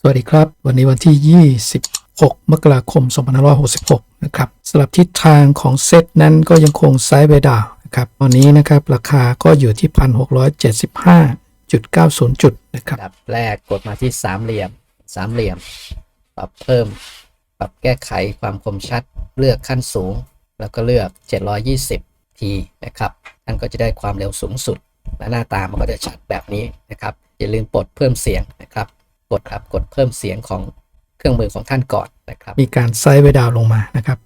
สวัสดีครับ วันนี้วันที่ 26 มกราคม 2566 นะครับสำหรับทิศทางของเซตนั้นก็ยังคงไซด์เวดาวนะครับตอนนี้นะครับราคาก็อยู่ที่ 1,675.90 จุดนะครับดับแรกกดมาที่สามเหลี่ยมสามเหลี่ยม ปรับเพิ่ม ปรับแก้ไขความคมชัด เลือกขั้นสูง แล้วก็เลือก 720ทีนะครับท่านก็จะได้ความเร็วสูงสุด และหน้าตามันก็จะชัดแบบนี้นะครับอย่าลืมปลดเพิ่มเสียงนะครับ กดครับกดเพิ่มเสียงของเครื่องมือของท่านก่อนนะครับ มีการไซด์เวดาวน์ลงมานะครับ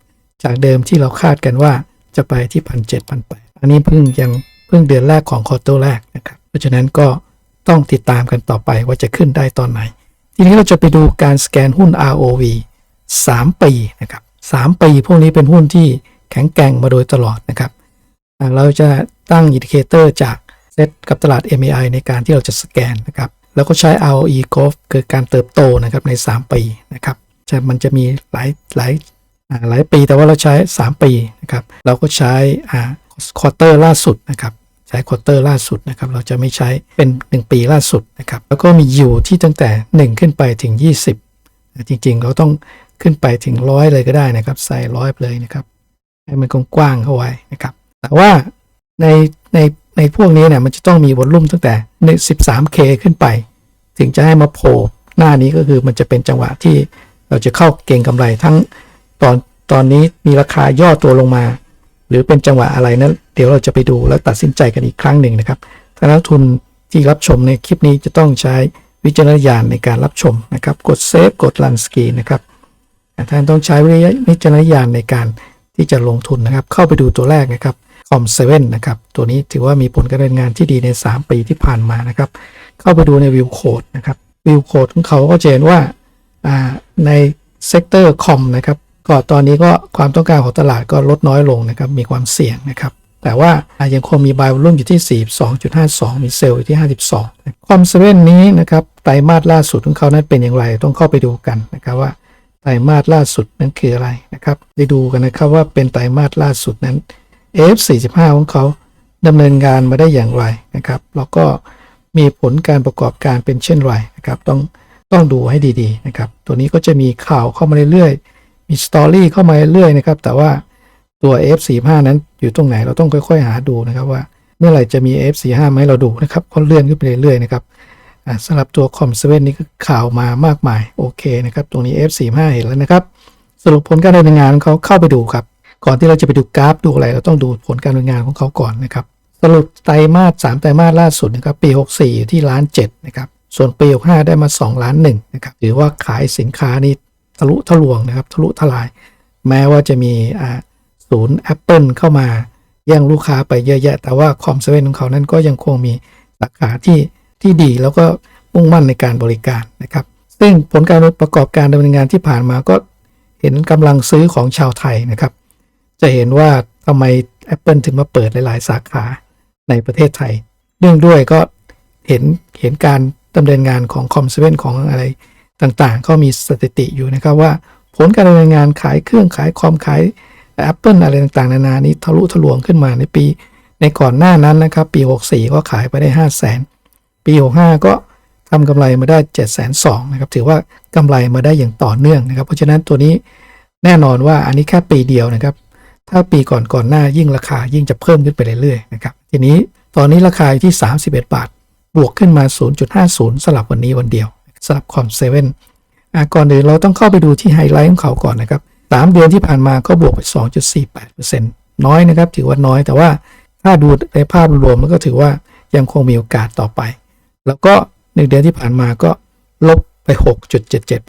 จากเดิมที่เราคาดกันว่าจะไปที่1,700 1,800อันนี้เพิ่งยังเพิ่งเดือนแรกของคอร์เตอร์แรกนะครับ เพราะฉะนั้นก็ต้องติดตามกันต่อไปว่าจะขึ้นได้ตอนไหน ทีนี้เราจะไปดูการสแกนหุ้น ROV 3 ปีนะครับ3ปีพวกนี้เป็นหุ้นที่แข็งแกร่งมาโดยตลอดนะครับ เราจะตั้งอินดิเคเตอร์จากเซตกับตลาด MAI ในการที่เราจะสแกนนะครับ แล้วก็ใช้ ROE Growth คือการเติบโตนะครับใน 3 ปีนะครับจะมันจะมีหลายหลายหลายปีแต่ว่าเราใช้ 3 ปีนะครับเราก็ใช้อ่าควอเตอร์ล่าสุดนะครับใช้ควอเตอร์ล่าสุดนะครับเราจะไม่ใช้เป็น 1 ปีล่าสุดนะครับแล้วก็มีอยู่ที่ตั้งแต่ 1 ขึ้นไปถึง 20 จริงๆ เราต้องขึ้นไปถึงร้อยเลยก็ได้นะครับ ใส่ร้อยเลยนะครับ ให้มันกว้างเข้าไว้นะครับ แต่ว่าในใน ในพวกนี้เนี่ยมันจะต้องมีวอลลุ่มตั้งแต่ใน 13K ขึ้นไป ถึงจะให้มาโผล่หน้านี้ก็คือมันจะเป็นจังหวะที่เราจะเข้าเก่งกำไรทั้งตอนตอนนี้มีราคาย่อตัวลงมา หรือเป็นจังหวะอะไรนั้น เดี๋ยวเราจะไปดูแล้วตัดสินใจกันอีกครั้งหนึ่งนะครับท่านักลงทุนที่รับชมในคลิปนี้จะต้องใช้วิจารณญาณในการรับชมนะครับ กดเซฟกดลันสกีนนะครับท่านต้องใช้วิจารณญาณในการที่จะลงทุนนะครับ เข้าไปดูตัวแรกนะครับ คอมเซเว่นนะครับ ตัวนี้ถือว่ามีผลการดำเนินงานที่ดีใน 3 ปีที่ผ่านมานะครับ เข้าไปดูในวิวโคดนะครับวิวโคดของเขาก็จะเห็นว่าในเซกเตอร์คอมนะครับก็ตอนนี้ก็ความต้องการของตลาดก็ลดน้อยลงนะครับ มีความเสี่ยงนะครับ แต่ว่ายังคงมีบายวอลุ่มอยู่ที่ 42.52 มีเซลล์อยู่ที่ 52 คอมเซเว่นนี้นะครับไตรมาสล่าสุดของเขานั้นเป็นอย่างไรต้องเข้าไปดูกันนะครับว่าไตรมาสล่าสุดนั้นคืออะไรนะครับได้ดูกันนะครับว่าเป็นไตรมาสล่าสุดนั้น F45 ของเขาดำเนินงานมาได้อย่างไรนะครับ แล้วก็มีผลการประกอบการเป็นเช่นไรนะครับ ต้องต้องดูให้ดีๆนะครับ ตัวนี้ก็จะมีข่าวเข้ามาเรื่อยๆ มีสตอรี่เข้ามาเรื่อยๆนะครับ แต่ว่าตัว F45 นั้นอยู่ตรงไหนเราต้องค่อย ๆ หาดูนะครับว่าเมื่อไหร่จะมี F45 ไหมเราดูนะครับก็เลื่อนขึ้นไปเรื่อยๆนะครับสำหรับตัวคอมเซเว่นนี่ก็ข่าวมามากมายโอเคนะครับ ตรงนี้ F45 เห็นแล้วนะครับ สรุปผลการดำเนินงานของเขาเข้าไปดูครับ ก่อนที่เราจะไปดูกราฟดูอะไร เราต้องดูผลการดำเนินงานของเขาก่อนนะครับ สรุปไตรมาส3ไตรมาสล่าสุดนะครับปี 64 อยู่ที่ล้าน7นะครับส่วนปี 65 ได้มา 2 ล้าน1นะครับถือว่าขายสินค้านี่ทะลุทะลวงนะครับทะลุทลาย แม้ว่าจะมีศูนย์ Apple เข้ามาแย่งลูกค้าไปเยอะแยะ แต่ว่าคอมเซเว่นของเขานั้นก็ยังคงมีสาขาที่ที่ดีแล้วก็มุ่งมั่นในการบริการนะครับ ซึ่งผลการประกอบการดำเนินงานที่ผ่านมาก็เห็นกำลังซื้อของชาวไทยนะครับ จะเห็นว่าทำไม Apple ถึงมาเปิดหลาย ๆ สาขาในประเทศไทย เนื่องด้วยก็เห็นเห็นการดำเนินงานของคอมเซเว่นของอะไรต่างๆเขามีสถิติอยู่นะครับว่าผลการดำเนินงานขายเครื่องขายคอมขาย Apple อะไรต่างๆ นานานี้ทะลุทะลวงขึ้นมาในปี ในก่อนหน้านั้นนะครับ ปี 64 ก็ขายไปได้ 5 0 0 0 0 0 ปี 65 ก็ทำกำไรมาได้ 7 2 0 0 0นะครับถือว่ากำไรมาได้อย่างต่อเนื่องนะครับ เพราะฉะนั้นตัวนี้แน่นอนว่าอันนี้แค่ปีเดียวนะครับ ถ้าปีก่อนก่อนหน้ายิ่งราคายิ่งจะเพิ่มขึ้นไปเรื่อยๆนะครับทีนี้ตอนนี้ราคาอยู่ที่ 31 บาท บวกขึ้นมา 0.50 สลับวันนี้วันเดียวสลับคอมเซเว่นก่อนอื่นเราต้องเข้าไปดูที่ไฮไลท์ของเขาก่อนนะครับ3เดือนที่ผ่านมาก็บวกไป 2.48%น้อยนะครับ ถือว่าน้อยแต่ว่าถ้าดูในภาพรวมมันก็ถือว่ายังคงมีโอกาสต่อไป แล้วก็ 1 เดือนที่ผ่านมาก็ลบไป 6.77%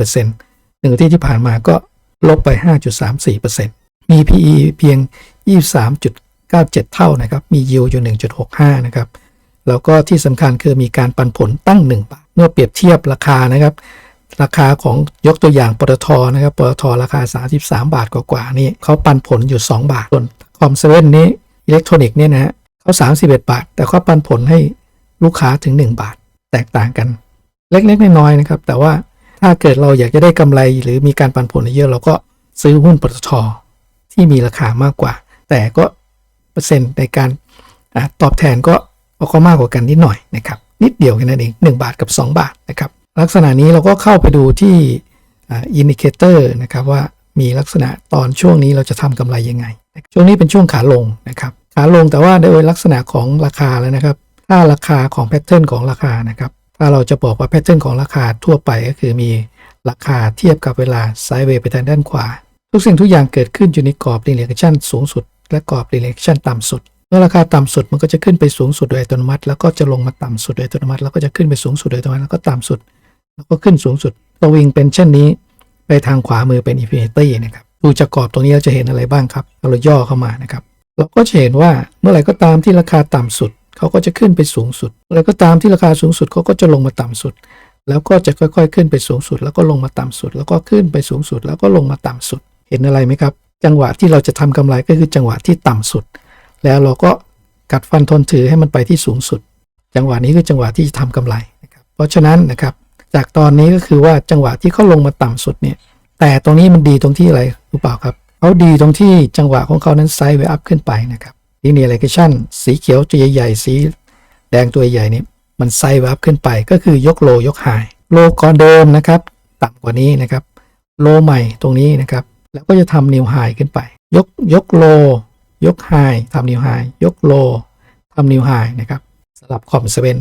หนึ่งอาทิตย์ที่ผ่านมาก็ลบไป 5.34% มี PE เพียง 23.97 เท่านะครับ มี yield อยู่ 1.65 นะครับ แล้วก็ที่สำคัญคือมีการปันผลตั้ง 1 บาท เมื่อเปรียบเทียบราคานะครับ ราคาของยกตัวอย่างปตทนะครับปตทราคา 33 บาทกว่าๆนี่เขาปันผลอยู่ 2 บาทส่วนคอมเซเว่นนี้อิเล็กทรอนิกส์เนี่ยนะฮะเขา31 บาท แต่เขาปันผลให้ลูกค้าถึง 1 บาท แตกต่างกัน เล็กๆน้อยๆนะครับ แต่ว่าถ้าเกิดเราอยากจะได้กำไรหรือมีการปันผลเยอะเราก็ซื้อหุ้นปตท ที่มีราคามากกว่า แต่ก็เปอร์เซ็นต์ในการอตอบแทนก็ก็มากกว่ากันนิดหน่อยนะครับ นิดเดียวแค่นั้นเอง 1 บาทกับ 2 บาทนะครับ ลักษณะนี้เราก็เข้าไปดูที่อินดิเคเตอร์นะครับว่ามีลักษณะตอนช่วงนี้เราจะทำกำไรยังไง ช่วงนี้เป็นช่วงขาลงนะครับ ขาลงแต่ว่าโดยลักษณะของราคาแล้วนะครับ ถ้าราคาของแพทเทิร์นของราคานะครับ ถ้าเราจะบอกว่าแพทเทิร์นของราคาทั่วไปก็คือมีราคาเทียบกับเวลาไซด์เวย์ไปทางด้านขวา ทุกสิ่งทุกอย่างเกิดขึ้นอยู่ในกรอบ direction สูงสุด และกรอบ direction ต่ำสุด เมื่อราคาต่ำสุดมันก็จะขึ้นไปสูงสุดโดยอัตโนมัติ แล้วก็จะลงมาต่ำสุดโดยอัตโนมัติ แล้วก็จะขึ้นไปสูงสุดโดยอัตโนมัติแล้วก็ต่ำสุด แล้วก็ขึ้นสูงสุดตัววิงเป็นเช่นนี้ ไปทางขวามือเป็นอินฟินิตี้นะครับดูจากกรอบตรงนี้เราจะเห็นอะไรบ้างครับเราย่อเข้ามานะครับเราก็จะเห็นว่าเมื่อไหร่ก็ตามที่ราคาต่ำสุดเขาก็จะขึ้นไปสูงสุดเมื่อไหร่ก็ตามที่ราคาสูงสุดเขาก็จะลงมาต่ำสุด แล้วก็จะค่อยๆ ขึ้นไปสูงสุด แล้วก็ลงมาต่ำสุด แล้วก็ขึ้นไปสูงสุด แล้วก็ลงมาต่ำสุด เห็นอะไรไหมครับ จังหวะที่เราจะทำกำไรก็คือจังหวะที่ต่ำสุด แล้วเราก็กัดฟันทนถือให้มันไปที่สูงสุด จังหวะนี้คือจังหวะที่จะทำกำไรนะครับเพราะฉะนั้นนะครับจากตอนนี้ก็คือว่าจังหวะที่เขาลงมาต่ำสุดเนี่ยแต่ตรงนี้มันดีตรงที่อะไรรู้เปล่าครับเขาดีตรงที่จังหวะของเขานั้นไซด์เวอัพขึ้นไปนะครับลิเนียเลชันสีเขียวตัวใหญ่ๆสีแดงตัวใหญ่เนี่ยมันไซด์เวอัพขึ้นไป ก็คือยกโลยกไฮโลก่อนเดิมนะครับ ต่ำกว่านี้นะครับ โลใหม่ตรงนี้นะครับ แล้วก็จะทำนิวไฮขึ้นไป ยกยกโล ยกไฮทำนิวไฮยกโลทำนิวไฮนะครับสลับคอมเซเว่น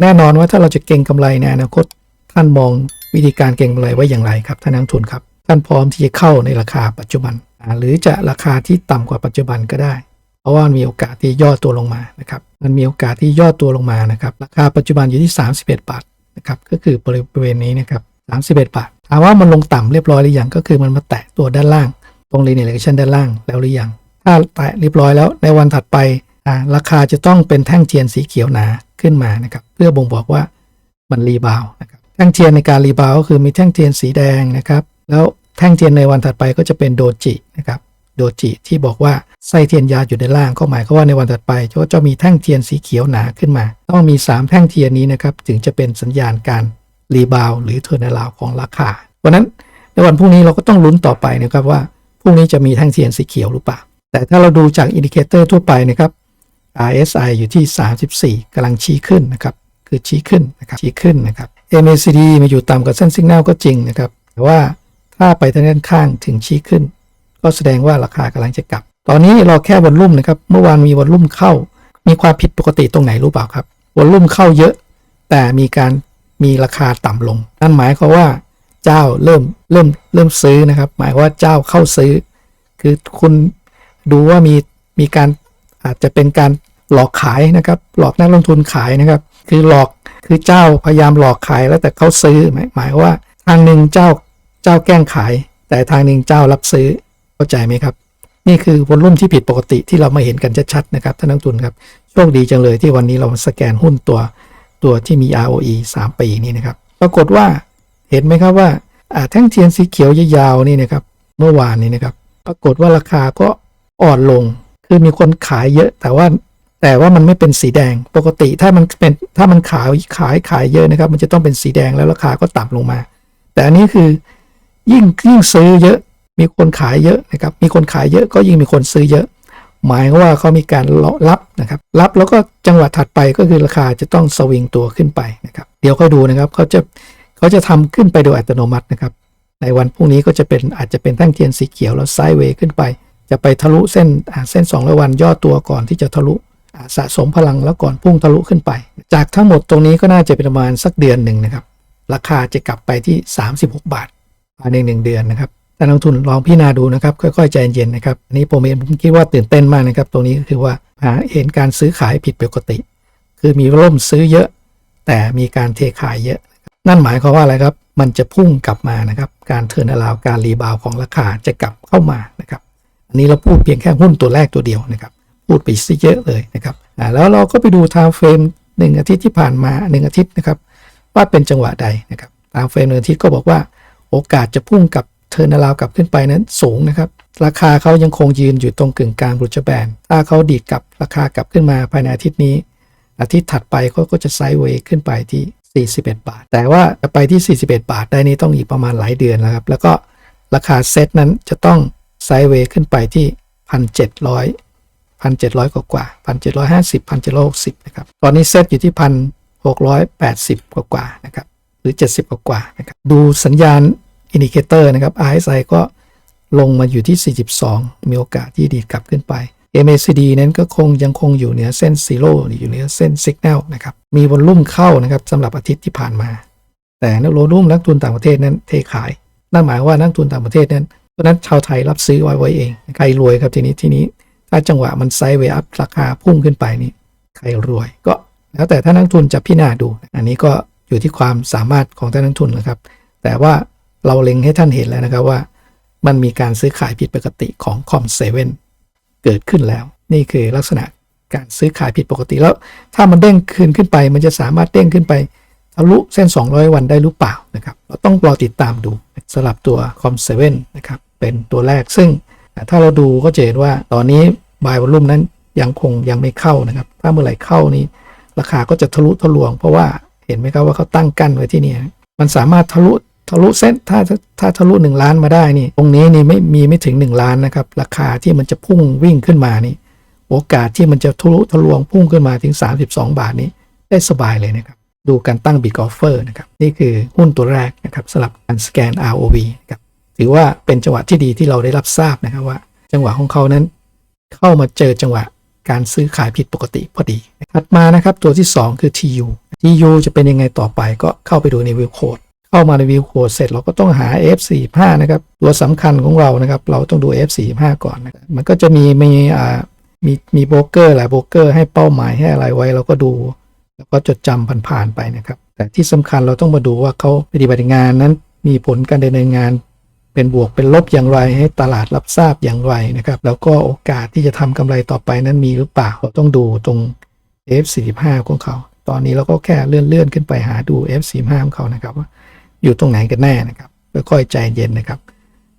แน่นอนว่าถ้าเราจะเก็งกำไรในอนาคตท่านมองวิธีการเก็งกำไรไว้อย่างไรครับท่านนักทุนครับ ท่านพร้อมที่จะเข้าในราคาปัจจุบัน หรือจะราคาที่ต่ำกว่าปัจจุบันก็ได้ เพราะว่ามันมีโอกาสที่ย่อตัวลงมานะครับมันมีโอกาสที่ย่อตัวลงมานะครับราคาปัจจุบันอยู่ที่ 31 บาทนะครับก็คือบริเวณนี้นะครับ31 บาท ถามว่ามันลงต่ำเรียบร้อยหรือยังก็คือมันมาแตะตัวด้านล่าง ตรง linear regression ด้านล่างแล้วหรือยัง ถ้าแตะเรียบร้อยแล้วในวันถัดไปราคาจะต้องเป็นแท่งเทียนสีเขียวหนาขึ้นมานะครับเพื่อบ่งบอกว่ามันรีบาวนะครับแท่งเทียนในการรีบาวก็คือมีแท่งเทียนสีแดงนะครับแล้วแท่งเทียนในวันถัดไปก็จะเป็นโดจินะครับโดจิที่บอกว่าไส้เทียนยาอยู่ในล่างก็หมายความว่าในวันถัดไปก็จะมีแท่งเทียนสีเขียวหนาขึ้นมา ต้องมี 3 แท่งเทียนนี้นะครับถึงจะเป็นสัญญาณการ รีบาวหรือเทอร์นาลาวของราคาเพราะนั้นในวันพรุ่งนี้เราก็ต้องลุ้นต่อไปนะครับว่าพรุ่งนี้จะมีแท่งเทียนสีเขียวหรือเปล่า แต่ถ้าเราดูจากอินดิเคเตอร์ทั่วไปนะครับ RSI อยู่ที่ 34กำลังชี้ขึ้นนะครับ คือชี้ขึ้นนะครับ ชี้ขึ้นนะครับ MACD มาอยู่ต่ำกว่าเส้นสัญญาณก็จริงนะครับ แต่ว่าถ้าไปทางด้านข้างถึงชี้ขึ้น ก็แสดงว่าราคากำลังจะกลับ ตอนนี้เราแค่วอลลุ่มนะครับ เมื่อวานมีวอลลุ่มเข้า มีความผิดปกติตรงไหนรู้เปล่าครับวอลลุ่มเข้าเยอะ แต่มีการ มีราคาต่ำลง นั่นหมายความว่าเจ้าเริ่มเริ่มเริ่มซื้อนะครับ หมายว่าเจ้าเข้าซื้อ คือคุณดูว่ามีมีการอาจจะเป็นการหลอกขายนะครับ หลอกนักลงทุนขายนะครับ คือหลอกคือเจ้าพยายามหลอกขายแล้วแต่เขาซื้อหมายหมายว่าทางหนึ่งเจ้าเจ้าแกล้งขาย แต่ทางหนึ่งเจ้ารับซื้อเข้าใจไหมครับ นี่คือวอลลุ่มที่ผิดปกติที่เรามาเห็นกันชัดๆนะครับท่านนักลงทุนครับโชคดีจังเลยที่วันนี้เราสแกนหุ้นตัว ตัวที่มี ROE 3 ปีนี่นะครับ ปรากฏว่าเห็นไหมครับว่าแท่งเทียนสีเขียวยาวๆนี่นะครับ เมื่อวานนี้นะครับ ปรากฏว่าราคาก็อ่อนลง คือมีคนขายเยอะ แต่ว่าแต่ว่ามันไม่เป็นสีแดง ปกติถ้ามันเป็นถ้ามันขายขายขายเยอะนะครับ มันจะต้องเป็นสีแดงแล้วราคาก็ต่ำลงมา แต่อันนี้คือยิ่งยิ่งซื้อเยอะ มีคนขายเยอะนะครับ มีคนขายเยอะก็ยิ่งมีคนซื้อเยอะ หมายว่าเขามีการรับนะครับรับแล้วก็จังหวะถัดไปก็คือราคาจะต้องสวิงตัวขึ้นไปนะครับเดี๋ยวก็ดูนะครับเขาจะเขาจะทำขึ้นไปโดยอัตโนมัตินะครับในวันพรุ่งนี้ก็จะเป็นอาจจะเป็นแท่งเทียนสีเขียวแล้วไซด์เวย์ขึ้นไป จะไปทะลุเส้นเส้น2ร้อยวันย่อตัวก่อนที่จะทะลุสะสมพลังแล้วก่อนพุ่งทะลุขึ้นไป จากทั้งหมดตรงนี้ก็น่าจะเป็นประมาณสักเดือนหนึ่งนะครับ ราคาจะกลับไปที่ 36 บาทภายในหนึ่งเดือนนะครับ ท่านนักลงทุนลองพิจารณาดูนะครับ ค่อยๆใจเย็นๆนะครับอันนี้ผมเองผมคิดว่าตื่นเต้นมากนะครับ ตรงนี้คือว่าหาเห็นการซื้อขายผิดปกติ คือมีร่มซื้อเยอะ แต่มีการเทขายเยอะ นั่นหมายความว่าอะไรครับ มันจะพุ่งกลับมานะครับ การเทิร์นอราวการรีบาวของราคาจะกลับเข้ามานะครับ อันนี้เราพูดเพียงแค่หุ้นตัวแรกตัวเดียวนะครับ พูดไปซะเยอะเลยนะครับแล้วเราก็ไปดูไทม์เฟรมหนึ่งอาทิตย์ที่ผ่านมาหนึ่งอาทิตย์นะครับว่าเป็นจังหวะใดนะครับไทม์เฟรมหนึ่งอาทิตย์ก็บอกว่าโอกาสจะพุ่งกลับ เทิร์นอราวกลับขึ้นไปนั้นสูงนะครับ ราคาเขายังคงยืนอยู่ตรงกึ่งกลางบรูจแบนถ้าเขาดีดกลับราคากลับขึ้นมาภายในอาทิตย์นี้ อาทิตย์ถัดไปเขาก็จะไซด์เวย์ขึ้นไปที่ 41 บาท แต่ว่าจะไปที่ 41 บาทได้นี้ต้องอีกประมาณหลายเดือนแล้วครับ แล้วก็ราคาเซตนั้นจะต้องไซด์เวย์ขึ้นไปที่ 1,700 1,700 กว่ากว่า 1,750 1,760 นะครับ ตอนนี้เซตอยู่ที่ 1,680 กว่ากว่านะครับ หรือ 70 กว่าๆนะครับ ดูสัญญาณ อินดิเคเตอร์นะครับ RSI ก็ลงมาอยู่ที่ 42 มีโอกาสที่ดีดกลับขึ้นไป MACD นั้นก็คงยังคงอยู่เหนือเส้นซีโร่อยู่เหนือเส้นสัญญาณนะครับ มีวอลลุ่มเข้านะครับสำหรับอาทิตย์ที่ผ่านมา แต่นักลงทุนนักทุนต่างประเทศนั้นเทขาย นั่นหมายว่านักทุนต่างประเทศนั้นเพราะนั้นชาวไทยรับซื้อไว้ไว้เอง ใครรวยครับทีนี้ทีนี้ ถ้าจังหวะมันไซด์เวอัพราคาพุ่งขึ้นไปนี่ใครรวยก็แล้วแต่ถ้านักทุนจะพิจารณาดู อันนี้ก็อยู่ที่ความสามารถของท่านนักทุนนะครับ แต่ว่า เราเล็งให้ท่านเห็นแล้วนะครับว่า มันมีการซื้อขายผิดปกติของคอมเซเว่นเกิดขึ้นแล้ว นี่คือลักษณะการซื้อขายผิดปกติแล้ว ถ้ามันเด้งขึ้นขึ้นไป มันจะสามารถเด้งขึ้นไปทะลุเส้น 200 วันได้หรือเปล่านะครับเราต้องรอติดตามดูสำหรับตัวคอมเซเว่นนะครับเป็นตัวแรกซึ่งถ้าเราดูก็จะเห็นว่าตอนนี้บายวอลุ่มนั้นยังคงยังไม่เข้านะครับ ถ้าเมื่อไหร่เข้านี้ ราคาก็จะทะลุทะลวง เพราะว่าเห็นไหมครับว่าเขาตั้งกั้นไว้ที่นี่มันสามารถทะลุ ทะลุเส้นถ้าถ้าทะลุ 1 ล้านมาได้นี่ ตรงนี้นี่ไม่มีไม่ถึง 1 ล้านนะครับ ราคาที่มันจะพุ่งวิ่งขึ้นมานี่ โอกาสที่มันจะทะลุทะลวงพุ่งขึ้นมาถึง 32 บาทนี้ได้สบายเลยนะครับ ดูการตั้งบิ g อ f เฟอร์นะครับ นี่คือหุ้นตัวแรกนะครับสำหรับการสแกน ROV นะครับถือว่าเป็นจังหวะที่ดีที่เราได้รับทราบนะครับว่า จังหวะของเขานั้น เข้ามาเจอจังหวะการซื้อขายผิดปกติพอดีถัดมานะครับตัวที่ 2 คือ TU TU จะเป็นยังไงต่อไปก็เข้าไปดูในวิวโคด เข้ามาในวิวโคดเสร็จเราก็ต้องหา F45 นะครับ ตัวสำคัญของเรานะครับ เราต้องดู F45 ก่อนนะมันก็จะมีมีอ่ามีมีโบรกเกอร์หลายโบรกเกอร์ให้เป้าหมายให้อะไรไว้เราก็ดูแล้วก็จดจำผ่านๆไปนะครับ แต่ที่สำคัญเราต้องมาดูว่าเขาปฏิบัติงานนั้นมีผลการดำเนินงานเป็นบวกเป็นลบอย่างไรให้ตลาดรับทราบอย่างไรนะครับ แล้วก็โอกาสที่จะทำกำไรต่อไปนั้นมีหรือเปล่าเราต้องดูตรง F45 ของเขา ตอนนี้เราก็แค่เลื่อนเลื่อนขึ้นไปหาดู F45 ของเขานะครับว่า อยู่ตรงไหนกันแน่นะครับค่อยๆใจเย็นนะครับ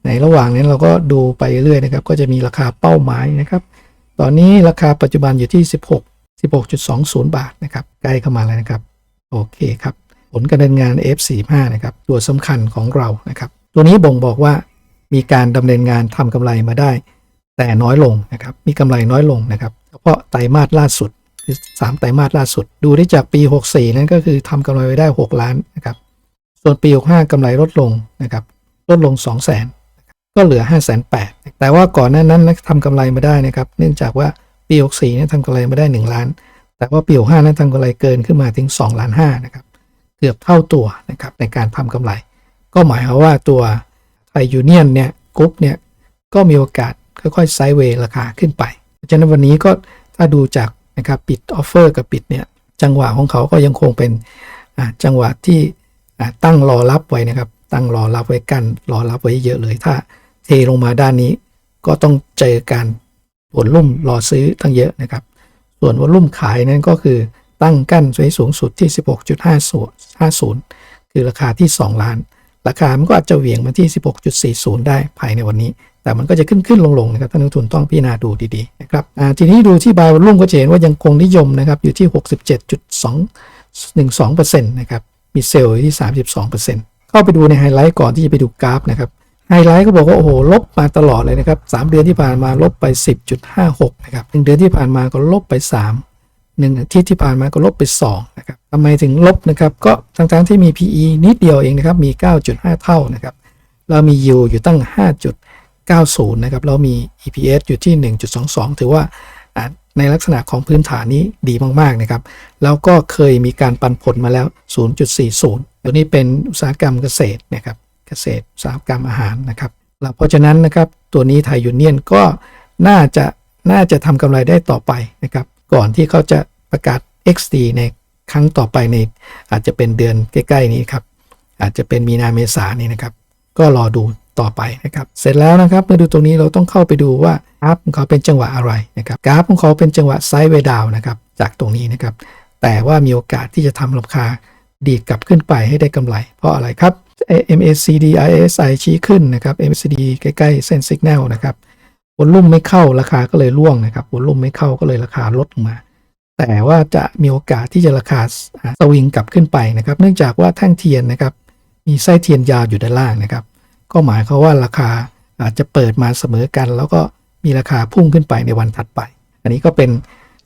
ในระหว่างนั้นเราก็ดูไปเรื่อยนะครับ ก็จะมีราคาเป้าหมายนะครับ ตอนนี้ราคาปัจจุบันอยู่ที่ 16 16.20 บาทนะครับใกล้เข้ามาแล้วนะครับ โอเคครับ ผลการดำเนินงาน F45 นะครับ ตัวสำคัญของเรานะครับ ตัวนี้บ่งบอกว่ามีการดำเนินงานทำกำไรมาได้ แต่น้อยลงนะครับ มีกำไรน้อยลงนะครับเฉพาะไตรมาสล่าสุดคือสามไตรมาสล่าสุด ดูได้จากปี 64 นั้นก็คือทำกำไรไว้ได้ 6 ล้านนะครับ ส่วนปี 65 กำไรลดลงนะครับลดลง 2 0 0 0 0 0ก็เหลือ 5 8 0 0 0แต่ว่าก่อนหน้านั้นทำกำไรมาได้นะครับ เนื่องจากว่าปี 64เนี่ยทำกำไรมาได้ 1 ล้าน แต่ว่าปี 65นั้นทำกำไรเกินขึ้นมาถึง 2 ล้าน5นะครับเกือบเท่าตัวนะครับในการทำกำไร ก็หมายความว่าตัวไทยยูเนียนเนี่ยกรุ๊ปเนี่ยก็มีโอกาสค่อยๆไซด์เวย์ราคาขึ้นไปเพราะฉะนั้นวันนี้ก็ถ้าดูจากนะครับปิดออฟเฟอร์กับปิดเนี่ยจังหวะของเขาก็ยังคงเป็นจังหวะที่ ตั้งรอรับไว้นะครับ ตั้งรอรับไว้กันรอรับไว้เยอะเลย ถ้าเทลงมาด้านนี้ ก็ต้องเจอการผลลุ่มรอซื้อตั้งเยอะนะครับ ส่วนวอลุ่มขายนั้นก็คือตั้งกั้นไว้สูงสุดที่ 16.50 คือราคาที่ 2 ล้าน ราคามันก็อาจจะเหวี่ยงมาที่ 16.40 ได้ภายในวันนี้ แต่มันก็จะขึ้นขึ้นลงลงนะครับท่านนักลงทุนต้องพิจารณาดูดีๆนะครับทีนี้ดูที่บายวอลุ่มก็จะเห็นว่ายังคงนิยมนะครับอยู่ที่ 67.212%นะครับ มีเซลล์อยู่ที่ 32%เข้าไปดูในไฮไลท์ก่อนที่จะไปดูกราฟนะครับไฮไลท์ก็บอกว่าโอ้โหลบมาตลอดเลยนะครับ3เดือนที่ผ่านมาลบไป 10.56นะครับ1เดือนที่ผ่านมาก็ลบไป 3 1อาทิตย์ที่ผ่านมาก็ลบไป2นะครับทำไมถึงลบนะครับก็ทั้งๆที่มี PE นิดเดียวเองนะครับมี 9.5 เท่านะครับเรามี U อยู่ตั้ง 5.90นะครับเรามี EPS อยู่ที่ 1.22 ถือว่า ในลักษณะของพื้นฐานนี้ดีมากๆนะครับ แล้วก็เคยมีการปันผลมาแล้ว 0.40 ตัวนี้เป็นอุตสาหกรรมเกษตรนะครับ เกษตรอุตสาหกรรมอาหารนะครับเพราะฉะนั้นนะครับตัวนี้ไทยยูเนียนก็น่าจะน่าจะทำกำไรได้ต่อไปนะครับ ก่อนที่เขาจะประกาศ XD ในครั้งต่อไปในอาจจะเป็นเดือนใกล้ ๆ นี้ครับ อาจจะเป็นมีนาเมษานี่นะครับ ก็รอดู ต่อไปนะครับ เสร็จแล้วนะครับเมื่อดูตรงนี้เราต้องเข้าไปดูว่ากราฟของเขาเป็นจังหวะอะไรนะครับกราฟของเขาเป็นจังหวะไซด์เวดาวนะครับจากตรงนี้นะครับ แต่ว่ามีโอกาสที่จะทำราคาดีดกลับขึ้นไปให้ได้กำไร เพราะอะไรครับ MACD RSI ชี้ขึ้นนะครับ MACD ใกล้ๆเส้นสัญญาณนะครับวอลลุ่มไม่เข้าราคาก็เลยร่วงนะครับวอลลุ่มไม่เข้าก็เลยราคาลดลงมา แต่ว่าจะมีโอกาสที่จะราคาสวิงกลับขึ้นไปนะครับ เนื่องจากว่าแท่งเทียนนะครับ มีไส้เทียนยาวอยู่ด้านล่างนะครับ ก็หมายความว่าราคาอาจจะเปิดมาเสมอกัน แล้วก็มีราคาพุ่งขึ้นไปในวันถัดไป อันนี้ก็เป็น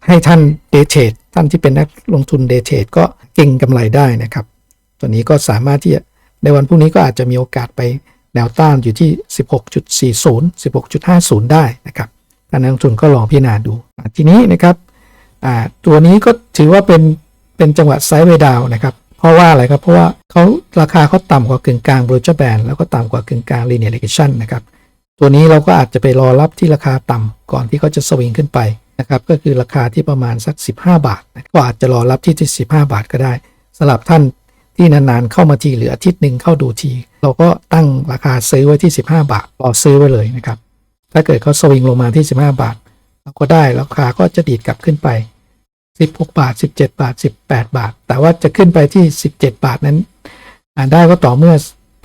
ให้ท่านเดเทรดท่านที่เป็นนักลงทุนเดเทรดก็เก่งกำไรได้นะครับ ตัวนี้ก็สามารถที่จะในวันพรุ่งนี้ก็อาจจะมีโอกาสไปแนวต้านอยู่ที่ 16.40 16.50 ได้นะครับท่านนักลงทุนก็ลองพิจารณาดู ทีนี้นะครับตัวนี้ก็ถือว่าเป็นเป็นจังหวะไซด์เวดาวนะครับ เพราะว่าอะไรครับ เพราะว่าเขาราคาเขาต่ำกว่ากึ่งกลาง b r o เ e r Band แล้วก็ต่ำกว่ากึ่งกลาง Linear Regression นะครับ ตัวนี้เราก็อาจจะไปรอรับที่ราคาต่ำก่อนที่เขาจะสวิงขึ้นไปนะครับ ก็คือราคาที่ประมาณสัก 15 บาท ก็อาจจะรอรับที่ที่ 15 บาทก็ได้สำหรับท่านที่นานๆเข้ามาทีหรืออาทิตย์หนึ่งเข้าดูที เราก็ตั้งราคาซื้อไว้ที่ 15 บาทรอซื้อไว้เลยนะครับ ถ้าเกิดเขาสวิงลงมาที่ 15 บาท เราก็ได้ราคาก็จะดีดกลับขึ้นไป 16 บาท 17 บาท 18 บาท แต่ว่าจะขึ้นไปที่ 17 บาทนั้นอ่าได้ก็ต่อเมื่อ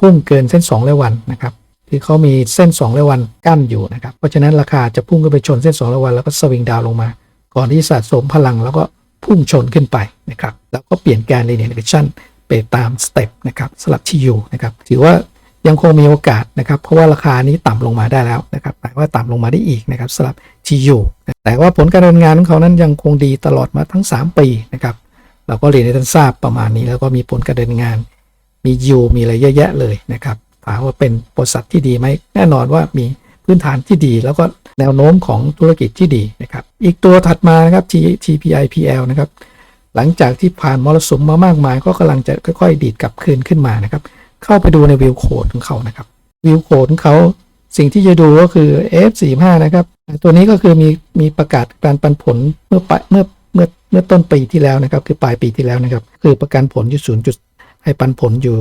พุ่งเกินเส้น2ร้อยวันนะครับคือเขามีเส้น2ร้อยวันกั้นอยู่นะครับ เพราะฉะนั้นราคาจะพุ่งขึ้นไปชนเส้น2ร้อยวันแล้วก็สวิงดาวน์ลงมา ก่อนที่สะสมพลังแล้วก็พุ่งชนขึ้นไปนะครับ แล้วก็เปลี่ยนแกน linear regression ไปตามสเต็ปนะครับสลับที่อยู่นะครับ ถือว่ายังคงมีโอกาสนะครับ เพราะว่าราคานี้ต่ำลงมาได้แล้วนะครับหมายว่าต่ำลงมาได้อีกนะครับสลับ ที่อยู่แต่ว่าผลการดำเนินงานของเขานั้นยังคงดีตลอดมาทั้ง 3 ปีนะครับ เราก็เรียนให้ท่านทราบประมาณนี้ แล้วก็มีผลการดำเนินงาน มียูมีอะไรเยอะแยะเลยนะครับถามว่าเป็นบริษัทที่ดีไหมแน่นอนว่ามีพื้นฐานที่ดี แล้วก็แนวโน้มของธุรกิจที่ดีนะครับ อีกตัวถัดมานะครับ T TPIPL นะครับหลังจากที่ผ่านมรสุมมามากมาย ก็กำลังจะค่อยๆ ดีดกลับคืนขึ้นมานะครับ เข้าไปดูในวิวโคดของเขานะครับวิวโคดของเขา สิ่งที่จะดูก็คือ F45 นะครับ ตัวนี้ก็คือมีมีประกาศการปันผลเมื่อปเมื่อเมื่อเมื่อต้นปีที่แล้วนะครับ คือปลายปีที่แล้วนะครับ คือประกันผลอยู่0จุดให้ปันผลอยู่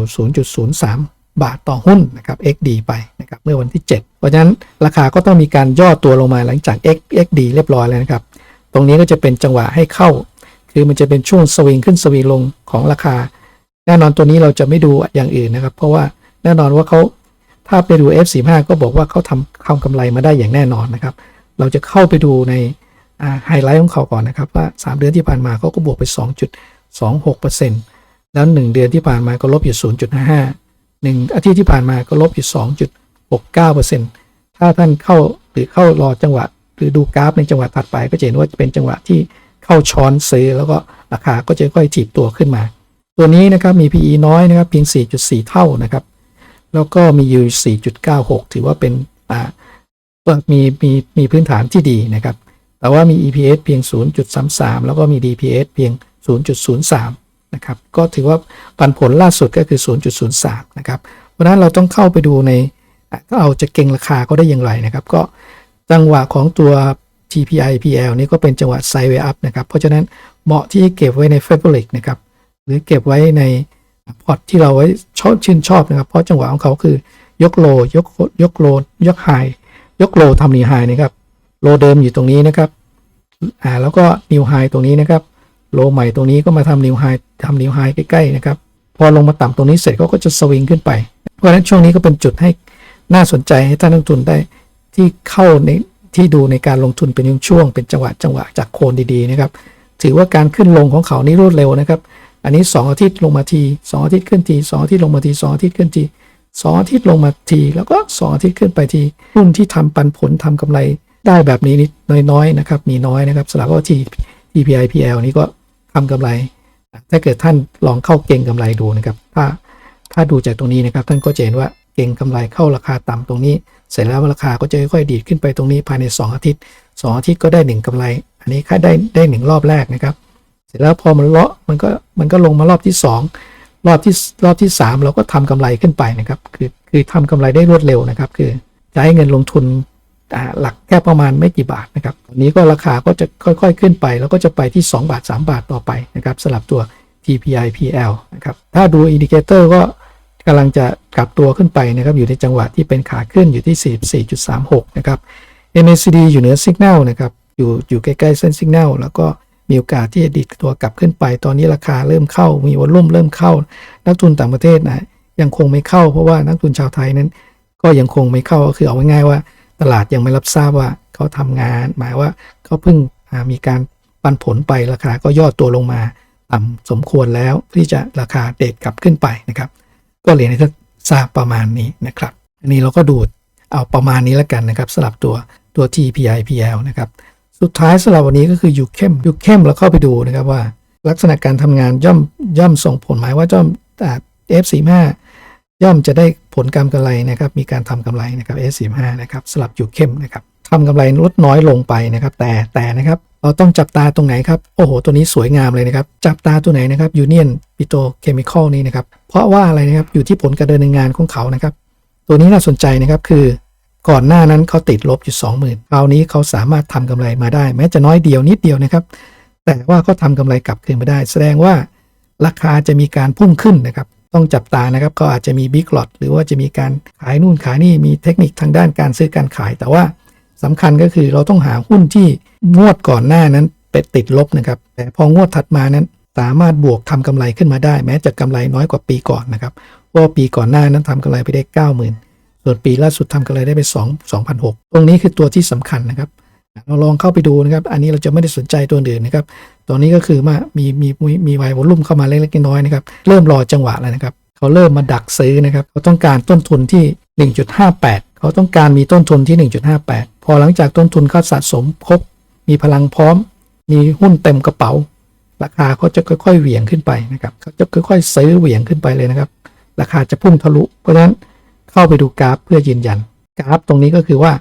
0.03 บาทต่อหุ้นนะครับ XD ไปนะครับเมื่อวันที่ 7 เพราะฉะนั้นราคาก็ต้องมีการย่อตัวลงมาหลังจาก X XD เรียบร้อยแล้วนะครับ ตรงนี้ก็จะเป็นจังหวะให้เข้า คือมันจะเป็นช่วงสวิงขึ้นสวิงลงของราคา แน่นอนตัวนี้เราจะไม่ดูอย่างอื่นนะครับ เพราะว่าแน่นอนว่าเขา ถ้าไปดู F45 ก็บอกว่าเขาทำทำกำไรมาได้อย่างแน่นอนนะครับ เราจะเข้าไปดูในไฮไลท์ของเขาก่อนนะครับ ว่า 3 เดือนที่ผ่านมาเขาก็บวกไป 2.26%แล้ว 1 เดือนที่ผ่านมาก็ลบอยู่ 0.55 1 อาทิตย์ที่ผ่านมาก็ลบอยู่ 2.69%ถ้าท่านเข้าหรือเข้ารอจังหวะ หรือดูกราฟในจังหวะถัดไปก็จะเห็นว่าจะเป็นจังหวะที่เข้าช้อนซื้อแล้วก็ราคาก็จะค่อยถีบตัวขึ้นมา ตัวนี้นะครับมี PE น้อยนะครับเพียง 4.4 เท่านะครับ แล้วก็มี U 4.96 ถือว่าเป็นอ่ามีมีมีพื้นฐานที่ดีนะครับ แต่ว่ามี EPS เพียง 0.33 แล้วก็มี DPS เพียง 0.03 นะครับ ก็ถือว่าปันผลล่าสุดก็คือ 0.03 นะครับ เพราะนั้นเราต้องเข้าไปดูในอะถ้าเอาจะเก่งราคาก็ได้อย่างไรนะครับ ก็จังหวะของตัว TPI PL นี่ก็เป็นจังหวะไซด์เวย์อัพนะครับ เพราะฉะนั้นเหมาะที่เก็บไว้ใน Fabric นะครับ หรือเก็บไว้ใน พอร์ตที่เราไว้ชอบชื่นชอบนะครับ เพราะจังหวะของเขาคือยกโลยกยกโลยกไฮยกโลทำนิวไฮนะครับโลเดิมอยู่ตรงนี้นะครับอ่าแล้วก็นิวไฮตรงนี้นะครับโลใหม่ตรงนี้ก็มาทำนิวไฮทำนิวไฮใกล้ๆนะครับพอลงมาต่ำตรงนี้เสร็จเขาก็จะสวิงขึ้นไป เพราะฉะนั้นช่วงนี้ก็เป็นจุดให้น่าสนใจให้ท่านนักลงทุนได้ที่เข้าในที่ดูในการลงทุนเป็นช่วงเป็นจังหวะจังหวะจากโคนดีๆนะครับ ถือว่าการขึ้นลงของเขานี่รวดเร็วนะครับ อันนี้ 2 อาทิตย์ลงมาที2อาทิตย์ขึ้นที2อาทิตย์ลงมาที2อาทิตย์ขึ้นที2อาทิตย์ลงมาที แล้วก็2อาทิตย์ขึ้นไปทีหุ้นที่ทำปันผลทำกำไรได้แบบนี้นิดน้อยๆนะครับมีน้อยนะครับสำหรับว่าที TPI PL นี้ก็ทำกำไร ถ้าเกิดท่านลองเข้าเก่งกำไรดูนะครับ ถ้าถ้าดูจากตรงนี้นะครับ ท่านก็จะเห็นว่าเก่งกำไรเข้าราคาต่ำตรงนี้ เสร็จแล้วราคาก็จะค่อยๆดีดขึ้นไปตรงนี้ภายใน 2 อาทิตย์ 2 อาทิตย์ก็ได้ 1กำไร อันนี้ค่าได้ได้หนึ่งรอบแรกนะครับ เสร็จแล้วพอมันเลาะมันก็มันก็ลงมารอบที่ 2 รอบที่รอบที่ 3 เราก็ทำกำไรขึ้นไปนะครับ คือคือทำกำไรได้รวดเร็วนะครับ คือใช้เงินลงทุนหลักแค่ประมาณไม่กี่บาทนะครับอันนี้ก็ราคาก็จะค่อยๆขึ้นไป แล้วก็จะไปที่ 2 บาท 3 บาทต่อไปนะครับสำหรับตัว TPI PL นะครับถ้าดูอินดิเคเตอร์ก็กำลังจะกลับตัวขึ้นไปนะครับอยู่ในจังหวะที่เป็นขาขึ้นอยู่ที่ 44.36 นะครับ MACD อยู่เหนือสัญญาณนะครับอยู่อยู่ใกล้ๆเส้นสัญญาณแล้วก็ มีโอกาสที่จะดีดตัวกลับขึ้นไป ตอนนี้ราคาเริ่มเข้า มีวอลลุ่มเริ่มเข้า นักทุนต่างประเทศนะยังคงไม่เข้าเพราะว่านักทุนชาวไทยนั้น ก็ยังคงไม่เข้าก็คือเอาง่ายๆว่า ตลาดยังไม่รับทราบว่าเขาทำงาน หมายว่าเขาเพิ่งมีการปันผลไปราคาก็ย่อตัวลงมาต่ำสมควรแล้วที่จะราคาเดทกลับขึ้นไปนะครับ ก็เรียนให้ท่านทราบประมาณนี้นะครับ อันนี้เราก็ดูเอาประมาณนี้แล้วกันนะครับสำหรับตัวตัว TPIPL นะครับ สุดท้ายสำหรับวันนี้ก็คือยูเข้มยูเข้มเราเข้าไปดูนะครับว่า ลักษณะการทำงานย่อมย่อมส่งผลหมายว่าย่อมอ่ F45 ย่อมจะได้ผลกำกำไรนะครับ มีการทำกำไรนะครับ F45 นะครับสลับอยู่เข้มนะครับทำกำไรลดน้อยลงไปนะครับ แต่แต่นะครับ เราต้องจับตาตรงไหนครับ โอ้โห ตัวนี้สวยงามเลยนะครับ จับตาตัวไหนนะครับยูเนียนปิโตเคมีคอลนี้นะครับ เพราะว่าอะไรนะครับ อยู่ที่ผลการดำเนินงานของเขานะครับ ตัวนี้น่าสนใจนะครับคือ ก่อนหน้านั้นเขาติดลบอยู่20,000คราวนี้เขาสามารถทำกำไรมาได้ แม้จะน้อยเดียวนิดเดียวนะครับ แต่ว่าเขาทำกำไรกลับคืนมาได้ แสดงว่าราคาจะมีการพุ่งขึ้นนะครับ ต้องจับตานะครับก็อาจจะมีบิ๊ก o อ t หรือว่าจะมีการขายนู่นขายนี่มีเทคนิคทางด้านการซื้อการขาย แต่ว่าสำคัญก็คือเราต้องหาหุ้นที่งวดก่อนหน้านั้นเป็นติดลบนะครับ แต่พองวดถัดมานั้นสามารถบวกทำกำไรขึ้นมาได้ แม้จะกำไรน้อยกว่าปีก่อนนะครับว่าปีก่อนหน้านั้นทำกำไรไปได้ 90,000 ส่วนปีล่าสุดทำกำไรได้ไป2 2,006 ตรงนี้คือตัวที่สำคัญนะครับ เราลองเข้าไปดูนะครับ อันนี้เราจะไม่ได้สนใจตัวอื่นนะครับ ตอนนี้ก็คือว่ามีมีมีมีไววอลุ่มเข้ามาเล็กๆน้อยๆนะครับ เริ่มรอจังหวะแล้วนะครับ เขาเริ่มมาดักซื้อนะครับ เขาต้องการต้นทุนที่ 1.58 เขาต้องการมีต้นทุนที่ 1.58 พอหลังจากต้นทุนเขาสะสมครบ มีพลังพร้อม มีหุ้นเต็มกระเป๋า ราคาเขาจะค่อยๆเหวี่ยงขึ้นไปนะครับ เขาจะค่อยๆซื้อเหวี่ยงขึ้นไปเลยนะครับ ราคาจะพุ่งทะลุ เพราะฉะนั้น เข้าไปดูกราฟเพื่อยืนยัน กราฟตรงนี้ก็คือว่า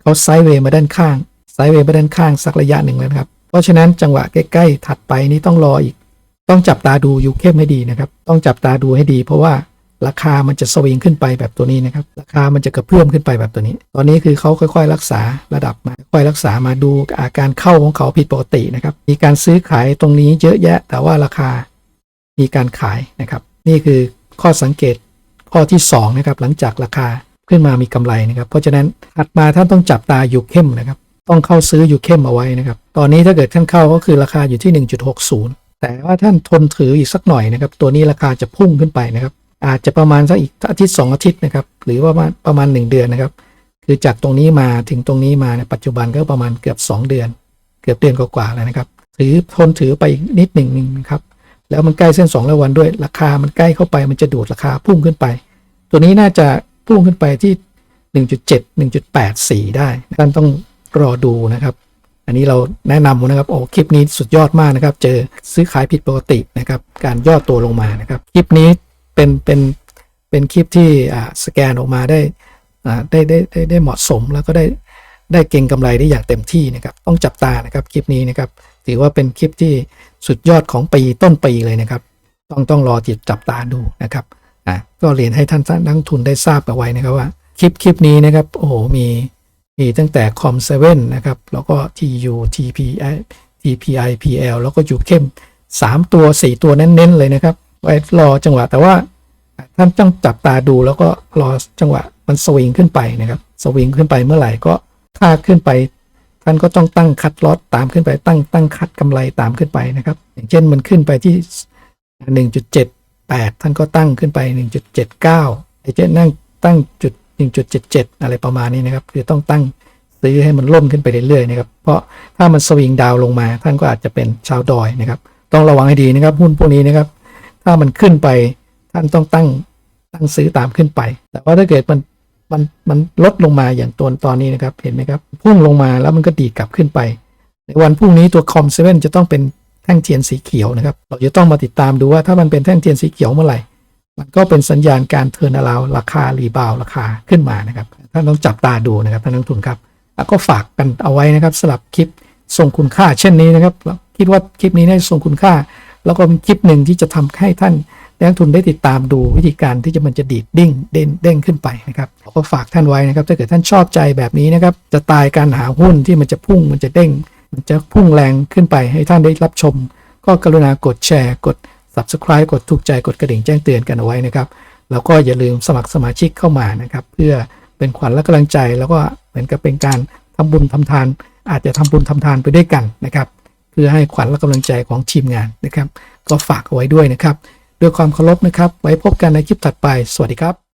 เขาไซด์เวย์มาด้านข้าง ไซด์เวย์มาด้านข้างสักระยะหนึ่งแล้วครับ เพราะฉะนั้นจังหวะใกล้ๆถัดไปนี้ต้องรออีก ต้องจับตาดูอยู่เข้มให้ดีนะครับ ต้องจับตาดูให้ดี เพราะว่าราคามันจะสวิงขึ้นไปแบบตัวนี้นะครับ ราคามันจะกระเพื่อมขึ้นไปแบบตัวนี้ ตอนนี้คือเขาค่อยๆ รักษาระดับมาค่อยรักษามาดูอาการเข้าของเขาผิดปกตินะครับ มีการซื้อขายตรงนี้เยอะแยะ แต่ว่าราคามีการขายนะครับ นี่คือข้อสังเกต ข้อที่2นะครับหลังจากราคาขึ้นมามีกำไรนะครับ เพราะฉะนั้นถัดมาท่านต้องจับตาอยู่เข้มนะครับ ต้องเข้าซื้ออยู่เข้มเอาไว้นะครับ ตอนนี้ถ้าเกิดท่านเข้าก็คือราคาอยู่ที่ 1.60 แต่ว่าท่านทนถืออีกสักหน่อยนะครับ ตัวนี้ราคาจะพุ่งขึ้นไปนะครับ อาจจะประมาณสักอีกอาทิตย์2อาทิตย์นะครับ หรือว่าประมาณ 1 เดือนนะครับ คือจากตรงนี้มาถึงตรงนี้มาในปัจจุบันก็ประมาณเกือบ 2 เดือน เกือบเดือนกว่าๆแล้วนะครับ ถือทนถือไปอีกนิดหนึ่งนะครับ แล้วมันใกล้เส้น2ร้อยวันด้วย ราคามันใกล้เข้าไปมันจะดูดราคาพุ่งขึ้นไป ตัวนี้น่าจะพุ่งขึ้นไปที่ 1.7 1.84 ได้ท่านต้องรอดูนะครับ อันนี้เราแนะนำนะครับโอ้คลิปนี้สุดยอดมากนะครับ เจอซื้อขายผิดปกตินะครับ การย่อตัวลงมานะครับ คลิปนี้เป็นเป็นเป็นคลิปที่สแกนออกมาได้อ่าได้ได้ได้ได้เหมาะสมแล้วก็ได้ ได้เก่งกำไรได้อย่างเต็มที่นะครับ ต้องจับตานะครับคลิปนี้นะครับ ถือว่าเป็นคลิปที่สุดยอดของปีต้นปีเลยนะครับ ต้องต้องรอติดจับตาดูนะครับอะก็เรียนให้ท่านนักทุนได้ทราบเอาไว้นะครับว่า คลิปคลิปนี้นะครับโอ้โหมีมีตั้งแต่คอมเซเว่นนะครับ แล้วก็ TU TPI TPI PL แล้วก็อยู่เข้ม 3 ตัว 4 ตัวเน้นๆเลยนะครับ ไว้รอจังหวะแต่ว่าท่านต้องจับตาดูแล้วก็รอจังหวะมันสวิงขึ้นไปนะครับ สวิงขึ้นไปเมื่อไหร่ก็ ถ้าขึ้นไปท่านก็ต้องตั้งคัดลอตตามขึ้นไปตั้งตั้งคัดกำไรตามขึ้นไปนะครับ อย่างเช่นมันขึ้นไปที่ 1.78 ท่านก็ตั้งขึ้นไป 1.79ไอ้เช่นนั่งตั้งจุด1.77 อะไรประมาณนี้นะครับ คือต้องตั้งซื้อให้มันล่มขึ้นไปเรื่อยๆนะครับ เพราะถ้ามันสวิงดาวน์ลงมา ท่านก็อาจจะเป็นชาวดอยนะครับ ต้องระวังให้ดีนะครับหุ้นพวกนี้นะครับ ถ้ามันขึ้นไปท่านต้องตั้งตั้งซื้อตามขึ้นไป แต่ว่าถ้าเกิดมัน มันมันลดลงมาอย่างตัวตอนนี้นะครับ เห็นไหมครับพุ่งลงมาแล้วมันก็ดีดกลับขึ้นไป ในวันพรุ่งนี้ตัวคอมเซเว่นจะต้องเป็นแท่งเทียนสีเขียวนะครับ เราจะต้องมาติดตามดูว่าถ้ามันเป็นแท่งเทียนสีเขียวเมื่อไหร่ มันก็เป็นสัญญาณการเทิร์นาราวราคารีบาวราคาขึ้นมานะครับท่านต้องจับตาดูนะครับท่านนักลงทุนครับแล้วก็ฝากกันเอาไว้นะครับสำหรับคลิปทรงคุณค่าเช่นนี้นะครับคิดว่าคลิปนี้ได้ทรงคุณค่า แล้วก็เป็นคลิปหนึ่งที่จะทำให้ท่าน นักทุนได้ติดตามดูวิธีการที่จะมันจะดีดดิ้งเด้งเด้งขึ้นไปนะครับก็ฝากท่านไว้นะครับ ถ้าเกิดท่านชอบใจแบบนี้นะครับ จะตายการหาหุ้นที่มันจะพุ่งมันจะเด้ง มันจะพุ่งแรงขึ้นไปให้ท่านได้รับชม ก็กรุณากดแชร์ กด subscribe กดถูกใจกดกระดิ่งแจ้งเตือนกันเอาไว้นะครับ แล้วก็อย่าลืมสมัครสมาชิกเข้ามานะครับ เพื่อเป็นขวัญและกำลังใจ แล้วก็เหมือนกับเป็นการทำบุญทำทาน อาจจะทำบุญทำทานไปด้วยกันนะครับ เพื่อให้ขวัญและกำลังใจของทีมงานนะครับ ก็ฝากเอาไว้ด้วยนะครับ ด้วยความเคารพนะครับ ไว้พบกันในคลิปถัดไป สวัสดีครับ